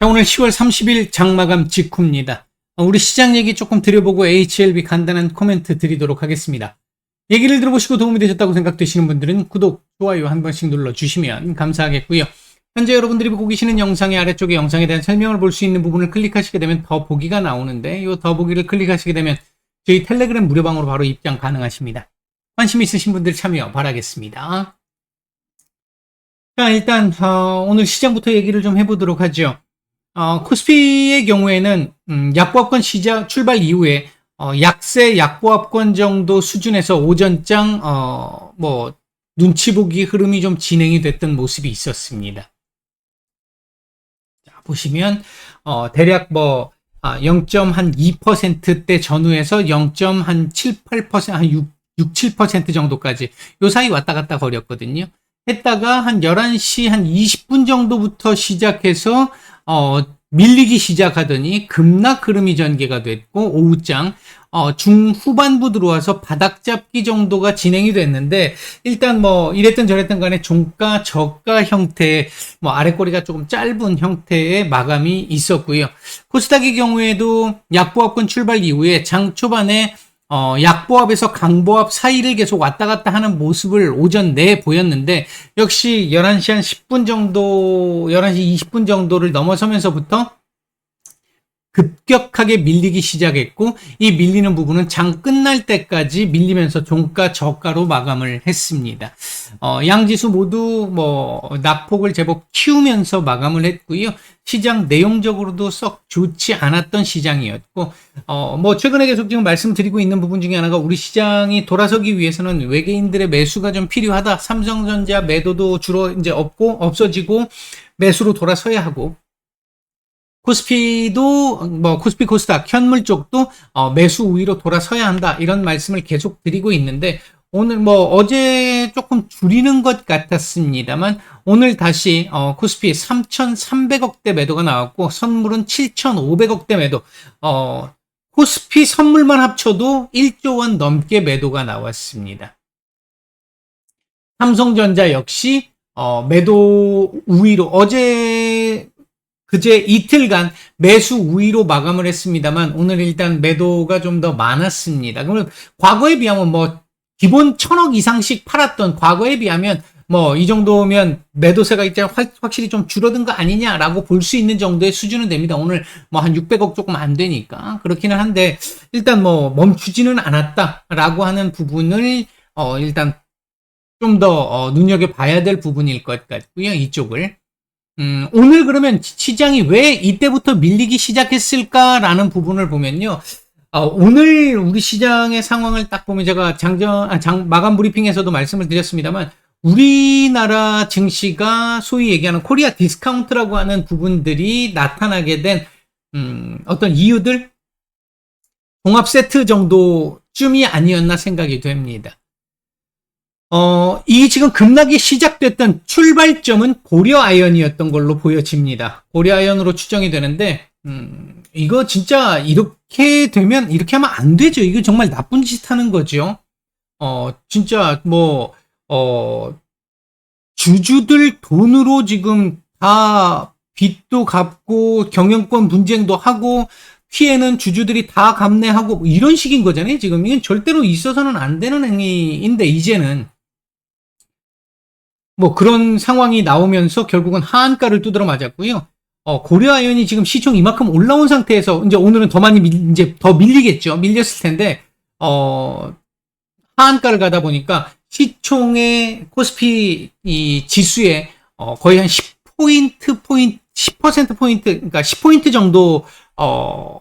자, 오늘 10월 30일 장마감 직후입니다. 어, 우리 시장 얘기 조금 드려보고 HLB 간단한 코멘트 드리도록 하겠습니다. 얘기를 들어보시고 도움이 되셨다고 생각되시는 분들은 구독, 좋아요 한 번씩 눌러주시면 감사하겠고요. 현재 여러분들이 보고 계시는 영상의 아래쪽에 영상에 대한 설명을 볼 수 있는 부분을 클릭하시게 되면 더 보기가 나오는데 이 더 보기를 클릭하시게 되면 저희 텔레그램 무료방으로 바로 입장 가능하십니다. 관심 있으신 분들 참여 바라겠습니다. 자, 일단 어, 오늘 시장부터 얘기를 좀 해보도록 하죠. 어, 코스피의 경우에는 음, 약보합권 시작 출발 이후에 어, 약세 약보합권 정도 수준에서 오전장 어, 뭐 눈치 보기 흐름이 좀 진행이 됐던 모습이 있었습니다. 자, 보시면 어, 대략 뭐 아, 0.2%대 전후에서 0.78%, 한 6, 6, 7% 정도까지 요 사이 왔다 갔다 거렸거든요. 했다가 한 11시 한 20분 정도부터 시작해서 어, 밀리기 시작하더니 급락 흐름이 전개가 됐고 오후장 어, 중후반부 들어와서 바닥 잡기 정도가 진행이 됐는데 일단 뭐 이랬든 저랬든 간에 종가 저가 형태의 뭐 아래꼬리가 조금 짧은 형태의 마감이 있었고요. 코스닥의 경우에도 약보합권 출발 이후에 장 초반에 어, 약보합에서 강보합 사이를 계속 왔다 갔다 하는 모습을 오전 내에 보였는데 역시 11시 한 10분 정도 11시 20분 정도를 넘어서면서부터 급격하게 밀리기 시작했고 이 밀리는 부분은 장 끝날 때까지 밀리면서 종가 저가로 마감을 했습니다. 어, 양지수 모두 뭐 낙폭을 제법 키우면서 마감을 했고요. 시장 내용적으로도 썩 좋지 않았던 시장이었고 어, 뭐 최근에 계속 지금 말씀드리고 있는 부분 중에 하나가 우리 시장이 돌아서기 위해서는 외계인들의 매수가 좀 필요하다. 삼성전자 매도도 주로 이제 없고 없어지고 매수로 돌아서야 하고 코스피도 뭐 코스피 코스닥 현물 쪽도 어, 매수 우위로 돌아서야 한다 이런 말씀을 계속 드리고 있는데 오늘 뭐 어제 조금 줄이는 것 같았습니다만 오늘 다시 어, 코스피 3,300억대 매도가 나왔고 선물은 7,500억대 매도 어, 코스피 선물만 합쳐도 1조 원 넘게 매도가 나왔습니다. 삼성전자 역시 어, 매도 우위로 어제 그제 이틀간 매수 우위로 마감을 했습니다만 오늘 일단 매도가 좀 더 많았습니다. 그러면 과거에 비하면 뭐 기본 천억 이상씩 팔았던 과거에 비하면 뭐 이 정도면 매도세가 이제 확실히 좀 줄어든 거 아니냐라고 볼 수 있는 정도의 수준은 됩니다. 오늘 뭐 한 600억 조금 안 되니까 그렇기는 한데 일단 뭐 멈추지는 않았다라고 하는 부분을 어 일단 좀더 어 눈여겨 봐야 될 부분일 것 같고요. 이쪽을 음, 오늘 그러면 시장이 왜 이때부터 밀리기 시작했을까라는 부분을 보면요. 어, 오늘 우리 시장의 상황을 딱 보면 제가 장전, 아, 장, 마감 브리핑에서도 말씀을 드렸습니다만 우리나라 증시가 소위 얘기하는 코리아 디스카운트라고 하는 부분들이 나타나게 된 음, 어떤 이유들 종합 세트 정도쯤이 아니었나 생각이 됩니다. 어, 이 지금 급락이 시작됐던 출발점은 고려 아연이었던 걸로 보여집니다. 고려 아연으로 추정이 되는데, 음, 이거 진짜 이렇게 되면, 이렇게 하면 안 되죠. 이거 정말 나쁜 짓 하는 거죠. 어, 진짜 뭐, 어, 주주들 돈으로 지금 다 빚도 갚고 경영권 분쟁도 하고 피해는 주주들이 다 감내하고 뭐 이런 식인 거잖아요. 지금 이건 절대로 있어서는 안 되는 행위인데 이제는 뭐 그런 상황이 나오면서 결국은 하한가를 두드러 맞았고요. 어, 고려아연이 지금 시총 이만큼 올라온 상태에서 이제 오늘은 더 많이 밀, 이제 더 밀리겠죠. 밀렸을 텐데 어, 하한가를 가다 보니까 시총의 코스피 이 지수에 어, 거의 한 10포인트 포인트 10% 포인트 그러니까 10포인트 정도 어,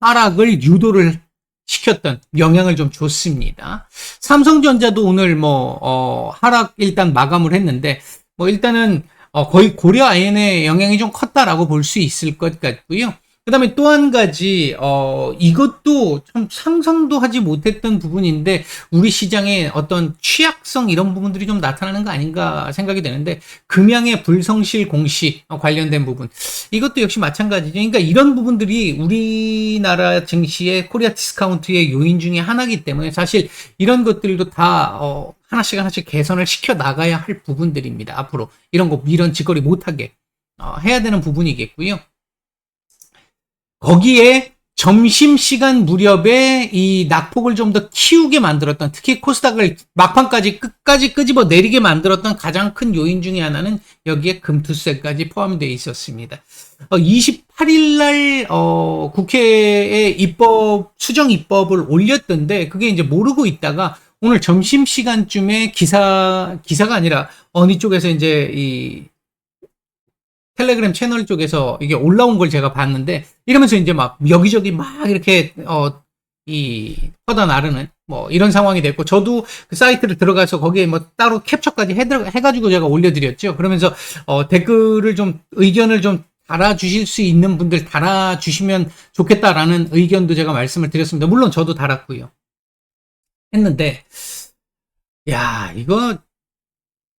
하락을 유도를 시켰던 영향을 좀 줬습니다. 삼성전자도 오늘 뭐 어, 하락 일단 마감을 했는데 뭐 일단은 어, 거의 고려 아연의 영향이 좀 컸다라고 볼 수 있을 것 같고요. 그 다음에 또 한 가지, 어, 이것도 참 상상도 하지 못했던 부분인데, 우리 시장의 어떤 취약성 이런 부분들이 좀 나타나는 거 아닌가 생각이 되는데, 금양의 불성실 공시 관련된 부분. 이것도 역시 마찬가지죠. 그러니까 이런 부분들이 우리나라 증시의 코리아 디스카운트의 요인 중에 하나이기 때문에 사실 이런 것들도 다, 어, 하나씩 하나씩 개선을 시켜 나가야 할 부분들입니다. 앞으로. 이런 거, 이런 짓거리 못하게. 어, 해야 되는 부분이겠고요. 거기에 점심시간 무렵에 이 낙폭을 좀 더 키우게 만들었던 특히 코스닥을 막판까지 끝까지 끄집어 내리게 만들었던 가장 큰 요인 중에 하나는 여기에 금투세까지 포함되어 있었습니다. 어, 28일 날 어, 국회에 입법 수정 입법을 올렸던데 그게 이제 모르고 있다가 오늘 점심 시간쯤에 기사 기사가 아니라 어느 쪽에서 이제 이 텔레그램 채널 쪽에서 이게 올라온 걸 제가 봤는데 이러면서 이제 막 여기저기 막 이렇게 어 이 퍼다 나르는 뭐 이런 상황이 됐고 저도 그 사이트를 들어가서 거기에 뭐 따로 캡처까지 해 해가지고 제가 올려드렸죠. 그러면서 어 댓글을 좀 의견을 좀 달아주실 수 있는 분들 달아주시면 좋겠다라는 의견도 제가 말씀을 드렸습니다. 물론 저도 달았고요. 했는데 야 이거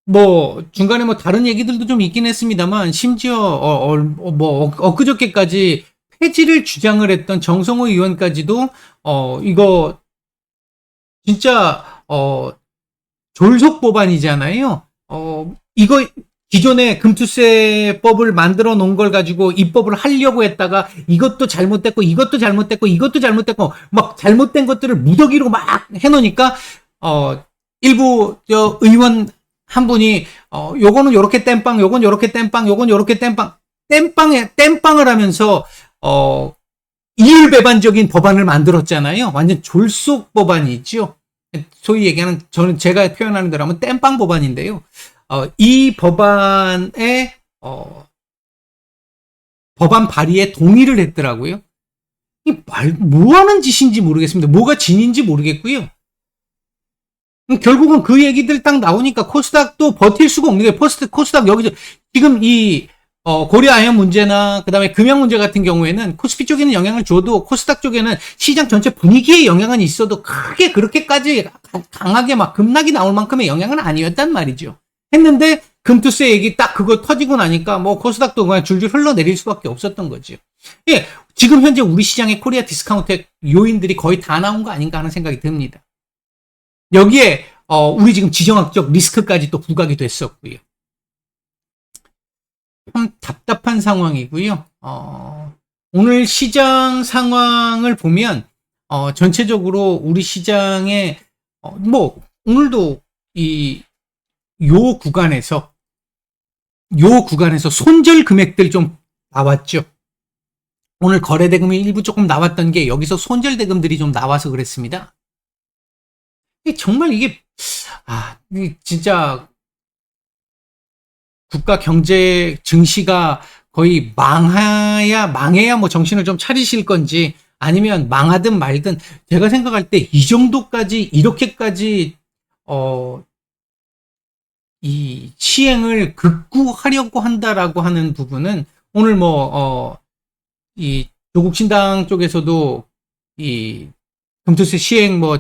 뭐 중간에 뭐 다른 얘기들도 좀 있긴 했습니다만 심지어 어, 어, 뭐 엊그저께까지 폐지를 주장을 했던 정성호 의원까지도 어 이거 진짜 어 졸속 법안이잖아요. 어 이거 기존에 금투세법을 만들어 놓은 걸 가지고 입법을 하려고 했다가 이것도 잘못됐고 이것도 잘못됐고 이것도 잘못됐고 막 잘못된 것들을 무더기로 막 해놓으니까 어 일부 저 의원 한 분이 어 요거는 요렇게 땜빵 요건 요렇게 땜빵 요건 요렇게 땜빵 땜빵에 땜빵을 하면서 어 이율배반적인 법안을 만들었잖아요. 완전 졸속 법안이죠. 소위 얘기하는 저는 제가 표현하는 대로 하면 땜빵 법안인데요. 어, 이 법안에 어, 법안 발의에 동의를 했더라고요. 이 말, 뭐 하는 짓인지 모르겠습니다. 뭐가 진인지 모르겠고요. 음, 결국은 그 얘기들 딱 나오니까 코스닥도 버틸 수가 없는 게 포스트 코스닥 여기서 지금 이 어, 고려 아연 문제나 그다음에 금융 문제 같은 경우에는 코스피 쪽에는 영향을 줘도 코스닥 쪽에는 시장 전체 분위기에 영향은 있어도 크게 그렇게까지 강하게 막 급락이 나올 만큼의 영향은 아니었단 말이죠. 했는데 금투세 얘기 딱 그거 터지고 나니까 뭐 코스닥도 그냥 줄줄 흘러내릴 수밖에 없었던 거죠. 예, 지금 현재 우리 시장의 코리아 디스카운트 요인들이 거의 다 나온 거 아닌가 하는 생각이 듭니다. 여기에 어, 우리 지금 지정학적 리스크까지 또 부각이 됐었고요. 참 답답한 상황이고요. 어, 오늘 시장 상황을 보면 어, 전체적으로 우리 시장에 어, 뭐 오늘도 이 요 구간에서 요 구간에서 손절 금액들 좀 나왔죠. 오늘 거래 대금이 일부 조금 나왔던 게 여기서 손절 대금들이 좀 나와서 그랬습니다. 정말 이게 아 진짜 국가 경제 증시가 거의 망해야 망해야 뭐 정신을 좀 차리실 건지 아니면 망하든 말든 제가 생각할 때 이 정도까지 이렇게까지 어 이 시행을 극구하려고 한다라고 하는 부분은 오늘 뭐 어이 조국 신당 쪽에서도 이 금투세 시행 뭐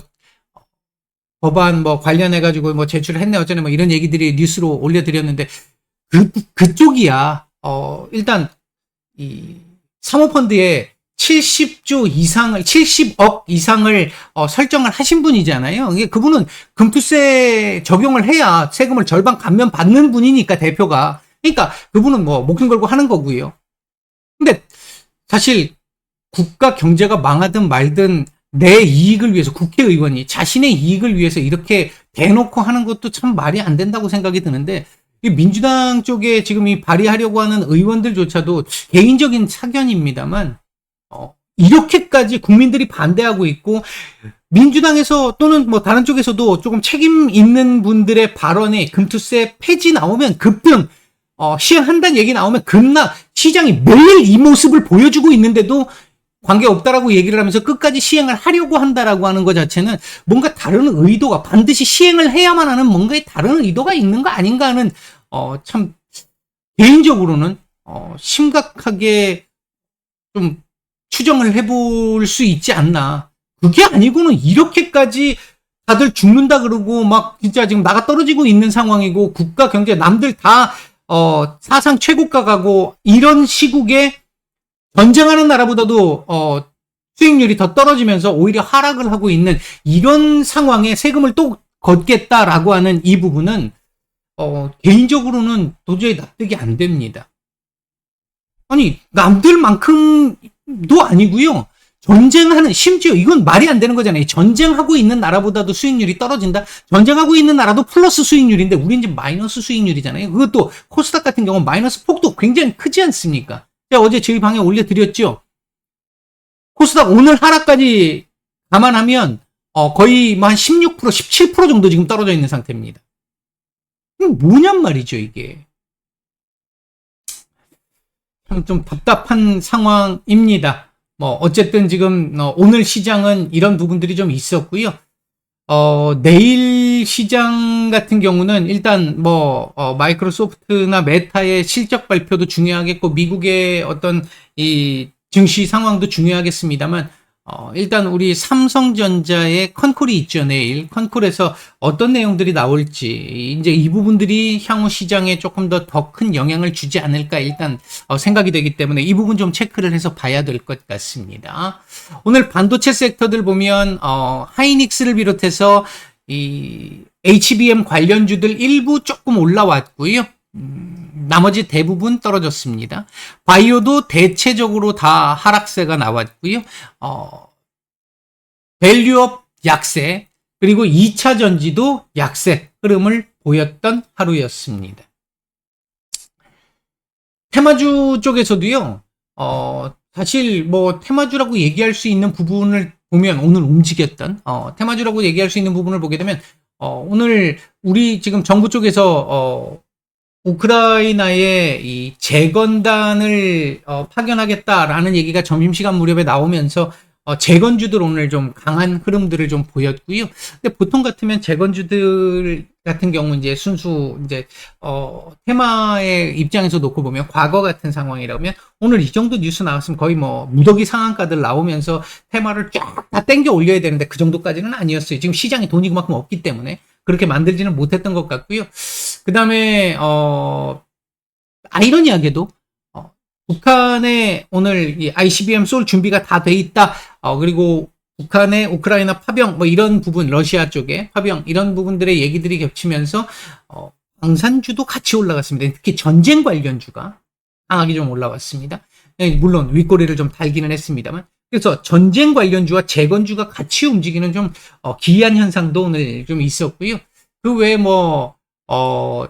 법안 뭐 관련해 가지고 뭐 제출을 했네 어쩌네 뭐 이런 얘기들이 뉴스로 올려드렸는데 그 그쪽이야 어 일단 이 사모펀드에 70조 이상을 70억 이상을 어, 설정을 하신 분이잖아요. 이게 그분은 금투세 적용을 해야 세금을 절반 감면 받는 분이니까 대표가 그러니까 그분은 뭐 목숨 걸고 하는 거고요. 근데 사실 국가 경제가 망하든 말든 내 이익을 위해서 국회의원이 자신의 이익을 위해서 이렇게 대놓고 하는 것도 참 말이 안 된다고 생각이 드는데 민주당 쪽에 지금 이 발의하려고 하는 의원들조차도 개인적인 사견입니다만 어, 이렇게까지 국민들이 반대하고 있고 민주당에서 또는 뭐 다른 쪽에서도 조금 책임 있는 분들의 발언에 금투세 폐지 나오면 급등 어, 시행한다는 얘기 나오면 급락 시장이 매일 이 모습을 보여주고 있는데도 관계 없다라고 얘기를 하면서 끝까지 시행을 하려고 한다라고 하는 것 자체는 뭔가 다른 의도가 반드시 시행을 해야만 하는 뭔가의 다른 의도가 있는 거 아닌가 하는 어, 참 개인적으로는 어, 심각하게 좀 추정을 해볼 수 있지 않나. 그게 아니고는 이렇게까지 다들 죽는다 그러고 막 진짜 지금 나가 떨어지고 있는 상황이고 국가 경제 남들 다 어, 사상 최고가 가고 이런 시국에 전쟁하는 나라보다도 어, 수익률이 더 떨어지면서 오히려 하락을 하고 있는 이런 상황에 세금을 또 걷겠다라고 하는 이 부분은 어, 개인적으로는 도저히 납득이 안 됩니다. 아니 남들만큼도 아니고요. 전쟁하는 심지어 이건 말이 안 되는 거잖아요. 전쟁하고 있는 나라보다도 수익률이 떨어진다. 전쟁하고 있는 나라도 플러스 수익률인데 우린 지금 마이너스 수익률이잖아요. 그것도 코스닥 같은 경우는 마이너스 폭도 굉장히 크지 않습니까? 제가 어제 저희 방에 올려드렸죠. 코스닥 오늘 하락까지 감안하면 어, 거의 뭐 한 16%, 17% 정도 지금 떨어져 있는 상태입니다. 뭐냔 말이죠, 이게. 참좀 답답한 상황입니다. 뭐 어쨌든 지금 어, 오늘 시장은 이런 부분들이 좀 있었고요. 어, 내일 시장 같은 경우는 일단 뭐 어, 마이크로소프트나 메타의 실적 발표도 중요하겠고 미국의 어떤 이 증시 상황도 중요하겠습니다만 어, 일단 우리 삼성전자의 컨콜이 있죠, 내일. 컨콜에서 어떤 내용들이 나올지, 이제 이 부분들이 향후 시장에 조금 더 더 큰 영향을 주지 않을까 일단 어, 생각이 되기 때문에 이 부분 좀 체크를 해서 봐야 될 것 같습니다. 오늘 반도체 섹터들 보면, 어, 하이닉스를 비롯해서 이 HBM 관련주들 일부 조금 올라왔고요. 음, 나머지 대부분 떨어졌습니다. 바이오도 대체적으로 다 하락세가 나왔고요. 어, 밸류업 약세, 그리고 2차 전지도 약세 흐름을 보였던 하루였습니다. 테마주 쪽에서도요, 어, 사실 뭐 테마주라고 얘기할 수 있는 부분을 보면 오늘 움직였던, 어, 테마주라고 얘기할 수 있는 부분을 보게 되면, 어, 오늘 우리 지금 정부 쪽에서, 어, 우크라이나에 이 재건단을 어, 파견하겠다라는 얘기가 점심시간 무렵에 나오면서 어, 재건주들 오늘 좀 강한 흐름들을 좀 보였고요. 근데 보통 같으면 재건주들 같은 경우 이제 순수 이제 어, 테마의 입장에서 놓고 보면 과거 같은 상황이라면 오늘 이 정도 뉴스 나왔으면 거의 뭐 무더기 상한가들 나오면서 테마를 쫙 다 땡겨 올려야 되는데 그 정도까지는 아니었어요. 지금 시장에 돈이 그만큼 없기 때문에 그렇게 만들지는 못했던 것 같고요. 그 다음에, 어, 아이러니하게도, 어, 북한에 오늘 이 ICBM 쏠 준비가 다 돼 있다. 어, 그리고 북한의 우크라이나 파병, 뭐 이런 부분, 러시아 쪽에 파병, 이런 부분들의 얘기들이 겹치면서, 어, 방산주도 같이 올라갔습니다. 특히 전쟁 관련주가 강하게 좀 올라왔습니다. 네, 물론 윗꼬리를 좀 달기는 했습니다만. 그래서 전쟁 관련주와 재건주가 같이 움직이는 좀 어, 기이한 현상도 오늘 좀 있었고요. 그 외에 뭐 어,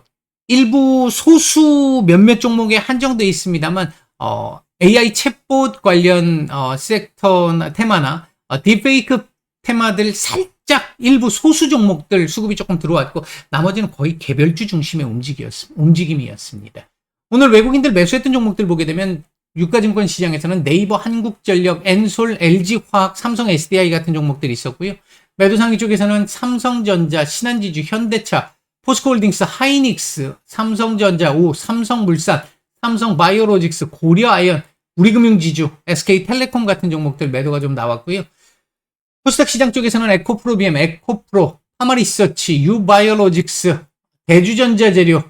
일부 소수 몇몇 종목에 한정되어 있습니다만, 어, AI 챗봇 관련, 어, 섹터나 테마나, 어, 딥페이크 테마들 살짝 일부 소수 종목들 수급이 조금 들어왔고, 나머지는 거의 개별주 중심의 움직이었, 움직임이었습니다. 오늘 외국인들 매수했던 종목들 보게 되면, 유가증권 시장에서는 네이버, 한국전력, 엔솔, LG화학, 삼성 SDI 같은 종목들이 있었고요. 매도상위 쪽에서는 삼성전자, 신한지주, 현대차, 포스코홀딩스, 하이닉스, 삼성전자, 오, 삼성물산, 삼성바이오로직스, 고려아연, 우리금융지주, SK텔레콤 같은 종목들 매도가 좀 나왔고요. 코스닥 시장 쪽에서는 에코프로비엠, 에코프로, 하마리서치, 유바이오로직스, 대주전자재료,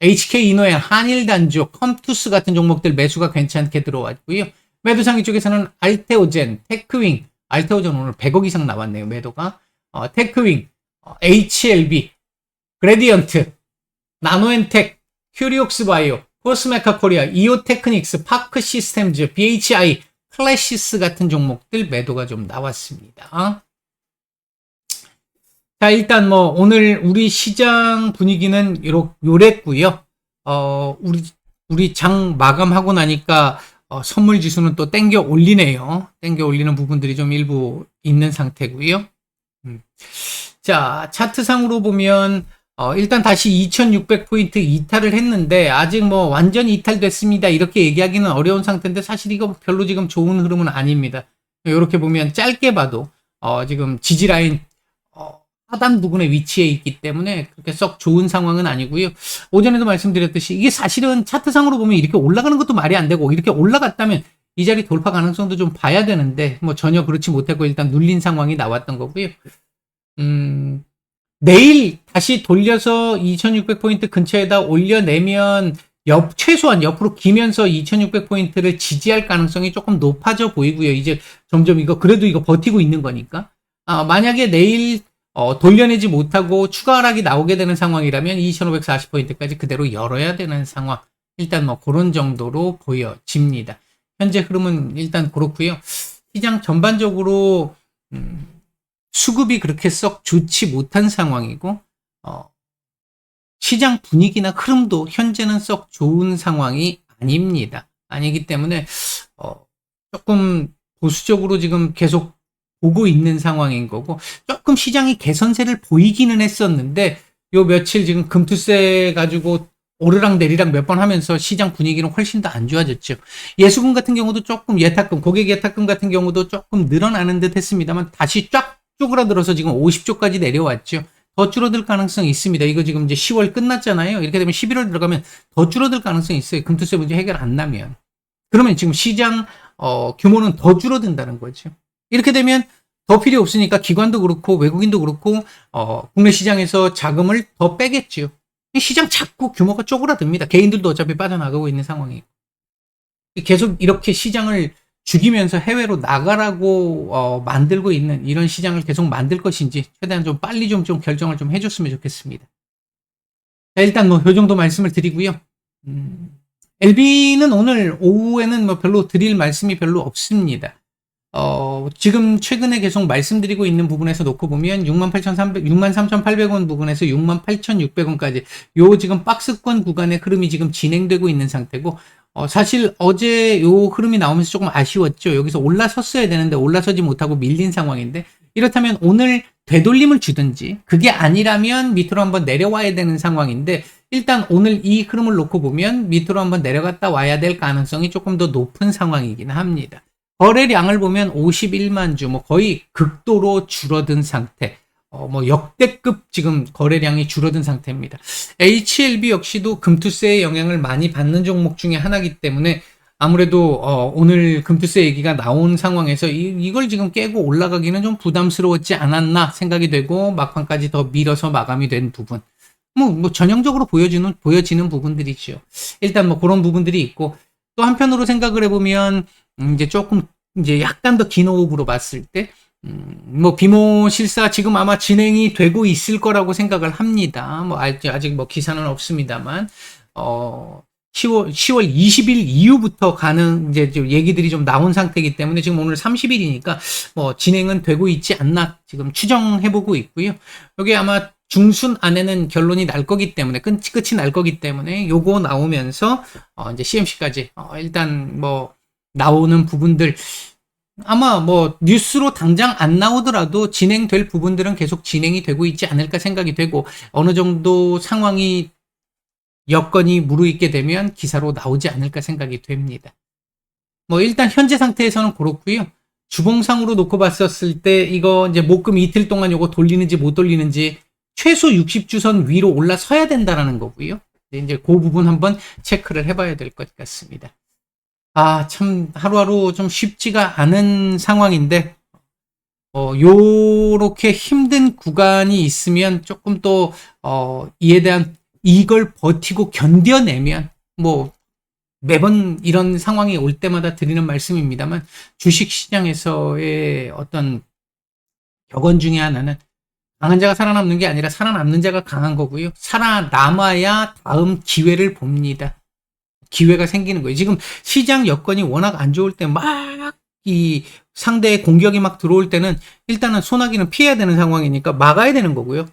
HK이노엔, 한일단조, 컴투스 같은 종목들 매수가 괜찮게 들어왔고요. 매도 상위 쪽에서는 알테오젠, 테크윙, 알테오젠 오늘 100억 이상 나왔네요, 매도가. 어, 테크윙, 어, HLB, 그레디언트, 나노엔텍, 큐리옥스 바이오, 코스메카 코리아, 이오테크닉스, 파크 시스템즈, BHI, 클래시스 같은 종목들 매도가 좀 나왔습니다. 자, 일단 뭐 오늘 우리 시장 분위기는 요렇, 요랬고요. 어, 우리 우리 장 마감하고 나니까 어, 선물 지수는 또 땡겨 올리네요. 땡겨 올리는 부분들이 좀 일부 있는 상태고요. 음. 자, 차트상으로 보면 어, 일단 다시 2600포인트 이탈을 했는데, 아직 뭐 완전히 이탈됐습니다. 이렇게 얘기하기는 어려운 상태인데, 사실 이거 별로 지금 좋은 흐름은 아닙니다. 이렇게 보면 짧게 봐도, 어, 지금 지지 라인, 어, 하단 부분에 위치해 있기 때문에 그렇게 썩 좋은 상황은 아니고요. 오전에도 말씀드렸듯이 이게 사실은 차트상으로 보면 이렇게 올라가는 것도 말이 안 되고, 이렇게 올라갔다면 이 자리 돌파 가능성도 좀 봐야 되는데, 뭐 전혀 그렇지 못했고 일단 눌린 상황이 나왔던 거고요. 음, 내일 다시 돌려서 2600포인트 근처에다 올려내면 옆, 최소한 옆으로 기면서 2600포인트를 지지할 가능성이 조금 높아져 보이고요. 이제 점점 이거, 그래도 이거 버티고 있는 거니까. 아, 만약에 내일, 어, 돌려내지 못하고 추가 하락이 나오게 되는 상황이라면 2540포인트까지 그대로 열어야 되는 상황. 일단 뭐 그런 정도로 보여집니다. 현재 흐름은 일단 그렇고요. 시장 전반적으로 음, 수급이 그렇게 썩 좋지 못한 상황이고 어, 시장 분위기나 흐름도 현재는 썩 좋은 상황이 아닙니다. 아니기 때문에 어, 조금 보수적으로 지금 계속 보고 있는 상황인 거고 조금 시장이 개선세를 보이기는 했었는데 요 며칠 지금 금투세 가지고 오르락 내리락 몇 번 하면서 시장 분위기는 훨씬 더 안 좋아졌죠. 예수금 같은 경우도 조금 예탁금, 고객 예탁금 같은 경우도 조금 늘어나는 듯 했습니다만 다시 쫙 쪼그라들어서 지금 50조까지 내려왔죠. 더 줄어들 가능성이 있습니다. 이거 지금 이제 10월 끝났잖아요. 이렇게 되면 11월 들어가면 더 줄어들 가능성이 있어요. 금투세 문제 해결 안 나면. 그러면 지금 시장 어, 규모는 더 줄어든다는 거죠. 이렇게 되면 더 필요 없으니까 기관도 그렇고 외국인도 그렇고 어, 국내 시장에서 자금을 더 빼겠지요. 시장 자꾸 규모가 쪼그라듭니다. 개인들도 어차피 빠져나가고 있는 상황이고 계속 이렇게 시장을 죽이면서 해외로 나가라고 어, 만들고 있는 이런 시장을 계속 만들 것인지 최대한 좀 빨리 좀, 좀 결정을 좀 해줬으면 좋겠습니다. 자, 일단 뭐 요 정도 말씀을 드리고요. 음, LB는 오늘 오후에는 뭐 별로 드릴 말씀이 별로 없습니다. 어, 지금 최근에 계속 말씀드리고 있는 부분에서 놓고 보면 68,300, 63,800원 부분에서 68,600원까지 요 지금 박스권 구간의 흐름이 지금 진행되고 있는 상태고 어, 사실 어제 요 흐름이 나오면서 조금 아쉬웠죠. 여기서 올라섰어야 되는데 올라서지 못하고 밀린 상황인데 이렇다면 오늘 되돌림을 주든지 그게 아니라면 밑으로 한번 내려와야 되는 상황인데 일단 오늘 이 흐름을 놓고 보면 밑으로 한번 내려갔다 와야 될 가능성이 조금 더 높은 상황이긴 합니다. 거래량을 보면 51만 주, 뭐 거의 극도로 줄어든 상태. 어, 뭐 역대급 지금 거래량이 줄어든 상태입니다. HLB 역시도 금투세의 영향을 많이 받는 종목 중에 하나이기 때문에 아무래도 어, 오늘 금투세 얘기가 나온 상황에서 이, 이걸 지금 깨고 올라가기는 좀 부담스러웠지 않았나 생각이 되고 막판까지 더 밀어서 마감이 된 부분. 뭐, 뭐 전형적으로 보여주는 보여지는 부분들이죠. 일단 뭐 그런 부분들이 있고 또 한편으로 생각을 해보면 음, 이제 조금 이제 약간 더 긴 호흡으로 봤을 때 음, 뭐 비모 실사 지금 아마 진행이 되고 있을 거라고 생각을 합니다. 뭐 아직 아직 뭐 기사는 없습니다만 어 10월 10월 20일 이후부터 가는 이제 좀 얘기들이 좀 나온 상태이기 때문에 지금 오늘 30일이니까 뭐 진행은 되고 있지 않나 지금 추정해 보고 있고요. 여기 아마 중순 안에는 결론이 날 거기 때문에 끝, 끝이 날 거기 때문에 요거 나오면서 어 이제 CMC까지 어 일단 뭐 나오는 부분들 아마 뭐 뉴스로 당장 안 나오더라도 진행될 부분들은 계속 진행이 되고 있지 않을까 생각이 되고 어느 정도 상황이 여건이 무르익게 되면 기사로 나오지 않을까 생각이 됩니다. 뭐 일단 현재 상태에서는 그렇고요. 주봉상으로 놓고 봤었을 때 이거 이제 목금 이틀 동안 요거 돌리는지 못 돌리는지 최소 60주선 위로 올라서야 된다라는 거고요. 이제 그 부분 한번 체크를 해봐야 될 것 같습니다. 아, 참, 하루하루 좀 쉽지가 않은 상황인데, 어, 요렇게 힘든 구간이 있으면 조금 또, 어, 이에 대한 이걸 버티고 견뎌내면, 뭐, 매번 이런 상황이 올 때마다 드리는 말씀입니다만, 주식 시장에서의 어떤 격언 중에 하나는 강한 자가 살아남는 게 아니라 살아남는 자가 강한 거고요. 살아남아야 다음 기회를 봅니다. 기회가 생기는 거예요. 지금 시장 여건이 워낙 안 좋을 때 막 이 상대의 공격이 막 들어올 때는 일단은 소나기는 피해야 되는 상황이니까 막아야 되는 거고요.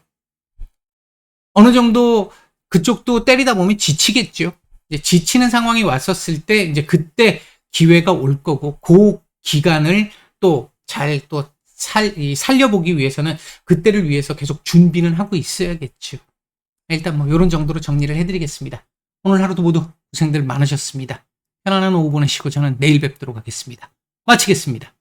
어느 정도 그쪽도 때리다 보면 지치겠죠. 지치는 상황이 왔었을 때 이제 그때 기회가 올 거고 그 기간을 또 잘또 살, 살려보기 위해서는 그때를 위해서 계속 준비는 하고 있어야겠죠. 일단 뭐 이런 정도로 정리를 해드리겠습니다. 오늘 하루도 모두 고생들 많으셨습니다. 편안한 오후 보내시고 저는 내일 뵙도록 하겠습니다. 마치겠습니다.